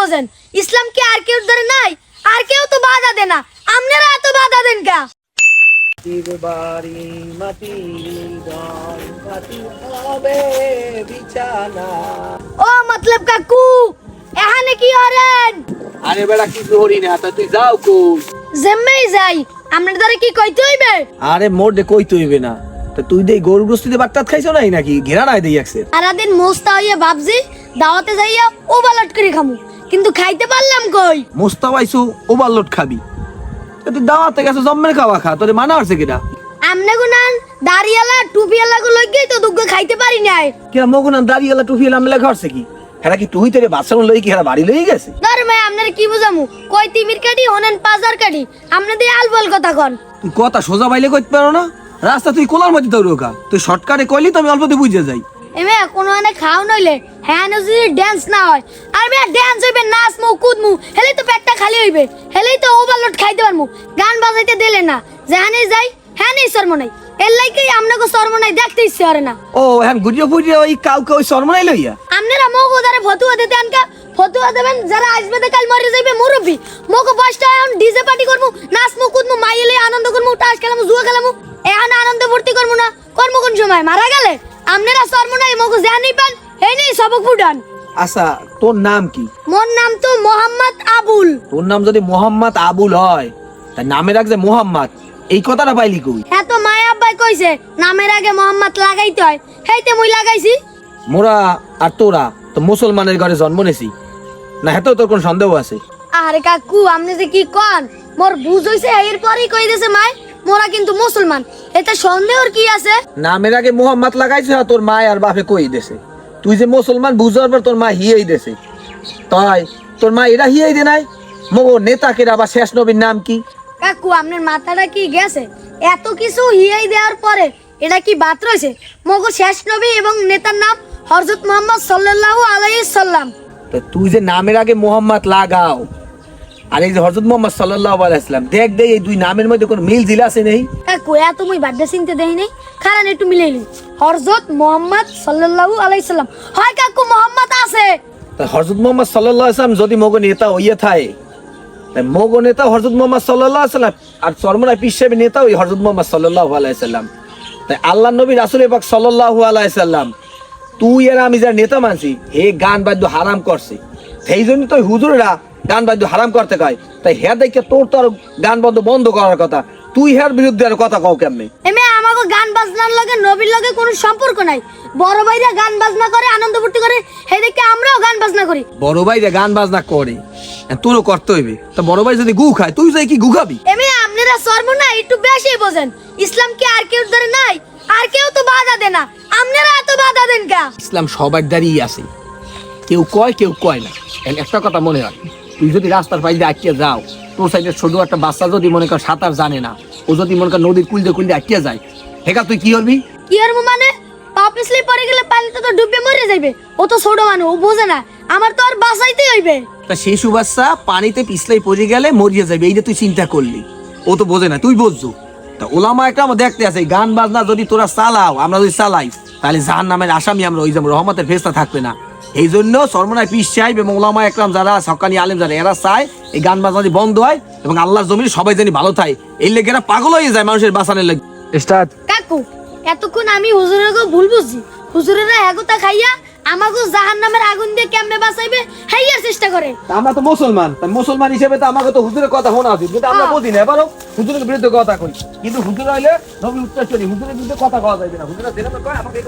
বোঝেন? ইসলাম কি আর কেউ ধরে নাই? আর কেউ তো বাধা দেয় না। আপনারা এত বাধা দেন কা? বাড়ি মাটি হবে বিছানা। ও মতলব কাকু এখানে কি হরেন আরে বেড়া হরি না? তা তুই যাও জেম্মেই যাই। আপনার দ্বারা কি কইতে হইবে? আরে মোর দে কই তুইবে না। তা তুই দে গরু গ্রস্তিতে বাট্টাত খাইছো নাই নাকি? ঘেরা নাই দেই একসে সারাদিন মোস্তা হইয়া ভাবছি দাওয়াতে যাইয়া ও বালট করে খামু। কিন্তু খাইতে পারলাম কই? মোস্তাবাইছু ওভারলোড খাবি। তুই দাওয়াতে গেছো জম্মের খাওয়া খা তোরে মানা হচ্ছে কিনা? আমনে গুনান দাড়িয়ালা টুপিয়ালা গো লইগেই তো দুগ্গ খাইতে পারি নাই। কিনা মগুনান দাঁড়িয়ে এলা টুফি এলাম লেখা কি? হেরা কি তুই তোরে বাচ্চা লই কি হেরা বাড়ি লই গেছে? ধর ভাই আপনারা কি বুঝামু? কই তিমির কাটি হনেন পাজার কাটি আপনাদের আলবল কথা কন। তুই কথা সোজা বাইলে কইতে পারো না? রাস্তা তুই কোলার মধ্যে দৌড়ো তুই শর্টকাটে কইলি তো আমি অল্পতে বুঝে যাই। এমে কোনো মানে খাও নইলে হ্যাঁ যদি ড্যান্স না হয়। আর মে ড্যান্স হইবে নাচ মু কুদমু হেলেই তো পেটটা খালি হইবে। হেলেই তো ওভারলোড খাইতে পারমু। গান বাজাইতে দিলে না। যেখানে যাই হ্যাঁ নেই। শর্মনাই এর লাইকেই আপনাকে শর্মনাই দেখতে ইচ্ছে করে না। ও হ্যাঁ গুড়িয়ে ফুটিয়ে ওই কাউকে ওই শর্মনাই লইয়া? আপনারা মগো দ্বারা ফতুয়া দিতে আনকা ফতুয়া দেবেন যারা আসবে তো কাল মরে যাইবে মুরব্বি। মগো আপনারা শর্মনাই মগো জানি পান। এই নেই সবক ফুটান আচ্ছা তোর নাম কি? মোর নাম তো মোহাম্মদ আবুল। তোর নাম যদি মোহাম্মদ আবুল হয় তার নামে রাখ যে মোহাম্মদ। এই কথাটা পাইলি কই? হ্যাঁ তো মায় আব্বাই কইছে নামের আগে মোহাম্মদ লাগাইতে হয়। হেইতে মুই লাগাইছি। মোরা আর তোরা তো মুসলমানের ঘরে জন্ম নেছি। না হেতেও তোর কোন সন্দেহ আছে? আরে কাকু আপনি যে কি কন? মোর বুঝ হইছে এর পরেই কই দিছে মায়। মোরা কিন্তু মুসলমান। এতে সন্দেহর কি আছে? নামের আগে মোহাম্মদ লাগাইছে তোর মা আর বাপে কই দেছে? তুই যে মুসলমান বুঝার পর তোর মা হিয়েই দেছে। তাই তোর মা এরা হিয়েই দে নাই? মগো নেতা কেরা বা শেষ নবীর নাম কি? কাকু আপনার মাথাটা কি গেছে? এত কিছু হিয়াই দেওয়ার পরে এটা কি বাত রয়েছে? মগো শেষ নবী এবং নেতার নাম হযরত মোহাম্মদ সাল্লাল্লাহু আলাইহি সাল্লাম। তো তুই যে নামের আগে মোহাম্মদ লাগাও আর এই যে হজরত মোহাম্মদ সাল্লাহ আলাইসলাম দেখ দে এই দুই নামের মধ্যে কোনো মিল জিল আছে নেই? কাকু এত মুই বাড্ডা চিনতে দেই নাই? কারণ একটু মিলাইলি হযরত মোহাম্মদ সাল্লাল্লাহু আলাইহি সাল্লাম। হয় কাকু মোহাম্মদ আছে? তা হজরত মোহাম্মদ সাল্লাহ আসলাম যদি মগো নেতা হইয়া থাকে মগো নেতা হজরত মোহাম্মদ সাল্লাহ সাল্লাম আর চরমনা পিসের নেতা ওই হজরত মোহাম্মদ সাল্লাহ আলাইসাল্লাম তাই আল্লাহ নবী রাসুল পাক সাল্লাহ আলাইসাল্লাম তুই এরা আমি যার নেতা মানছি হে গান বাদ্য হারাম করছে। সেই জন্য তো হুজুরেরা গান বাদ্য হারাম করতে কয়। তাই হ্যাঁ দেখে তোর তো আর গান বন্ধ বন্ধ করার কথা। তুই হ্যার বিরুদ্ধে আর কথা কও কেমনে? এমে আমাকে গান বাজনার লগে নবীর লগে কোনো সম্পর্ক নাই। বড় ভাইরা গান বাজনা করে আনন্দ ফুর্তি করে হে দেখে আমরাও গান বাজনা করি। বড় ভাই যে গান বাজনা করে তোরও করতে হইবে। তা বড় ভাই যদি গু খায় তুই যাই কি গু খাবি? এমে আপনারা সর্ব না একটু বেশি বোঝেন। ইসলাম কি আর কেউ ধরে নাই? আর কেউ তো বাধা দেয় না। আপনারা এত বাধা দেন কা? ইসলাম সবার দাঁড়িয়ে আছে। কেউ কয় কেউ কয় না। একটা কথা মনে রাখ। তুই যদি রাস্তার পাশে আটকে যাও তোর সাইডে ছোট একটা বাচ্চা যদি মনে কর সাঁতার জানে না ও যদি মনে কর নদীর কুলতে কুলতে আটকে যায় হেকা তুই কি করবি? কি আর মানে? পা পিছলে পড়ে গেলে পানিতে তো ডুবে মরে যাইবে। ও তো ছোট মানুষ ও বোঝে না। আমার তো আর বাঁচাইতে হইবে। তা শিশু বাচ্চা পানিতে পিছলাই পড়ে গেলে মরিয়ে যাবে এইটা তুই চিন্তা করলি। ও তো বোঝে না তুই বুঝছ। তা ওলামা একটা আমার দেখতে আছে গান বাজনা যদি তোরা চালাও আমরা যদি চালাই তাহলে জাহান নামের আসামি আমরা ওই যাব রহমতের ফেস্তা থাকবে না। এই জন্য সর্বনায় পিস সাহেব এবং ওলামা একরাম যারা সকানি আলেম যারা এরা চায় এই গান বাজনা যদি বন্ধ হয় এবং আল্লাহর জমির সবাই জানি ভালো থাকে। এই লেগে এরা পাগল হয়ে যায় মানুষের বাঁচানোর লেগে। স্টার্ট। কাকু এতক্ষণ আমি হুজুরেরকে ভুল বুঝছি। হুজুরেরা এগোতা খাইয়া আমাকে জাহান নামের আগুন দিয়ে কেমনে বাঁচাইবে হাইয়ার চেষ্টা করে। আমরা তো মুসলমান মুসলমান হিসেবে তো আমাকে তো হুজুরের কথা শোনা উচিত। কিন্তু আমরা হ্যাঁ। বুঝি না এবারও হুজুরের বিরুদ্ধে কথা কই। কিন্তু হুজুর হইলে নবী উত্তর হুজুরের বিরুদ্ধে কথা কওয়া যাবে না। হুজুরের যেরকম কয় আমাকে